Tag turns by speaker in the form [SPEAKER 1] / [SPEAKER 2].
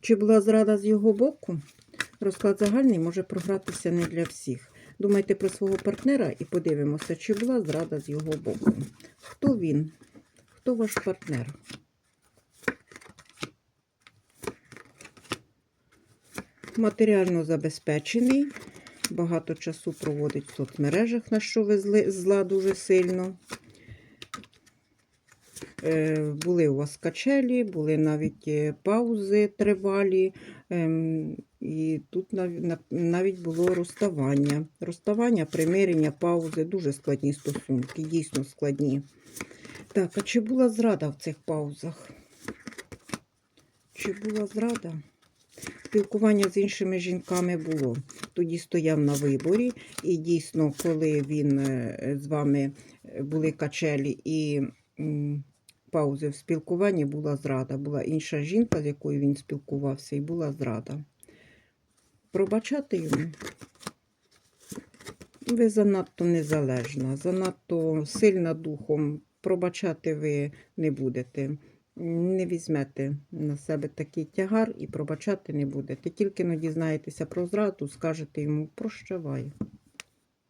[SPEAKER 1] Чи була зрада з його боку? Розклад загальний може програтися не для всіх. Думайте про свого партнера і подивимося, чи була зрада з його боку. Хто він? Хто ваш партнер? Матеріально забезпечений, багато часу проводить в соцмережах, на що ви зла дуже сильно. Е, Були у вас качелі, були навіть е, паузи тривалі, ем, і тут навіть було розставання. Розставання, примирення, паузи, дуже складні стосунки, дійсно складні. Так, а чи була зрада в цих паузах? Чи була зрада? Спілкування з іншими жінками було. Тоді стояв на виборі, і дійсно, коли він е, з вами були качелі і паузи в спілкуванні, була зрада. Була інша жінка, з якою він спілкувався, і була зрада. Пробачати йому. Ви занадто незалежна, занадто сильна духом. Пробачати ви не будете. Не візьмете на себе такий тягар і пробачати не будете. Тільки но дізнаєтеся про зраду, скажете йому прощавай.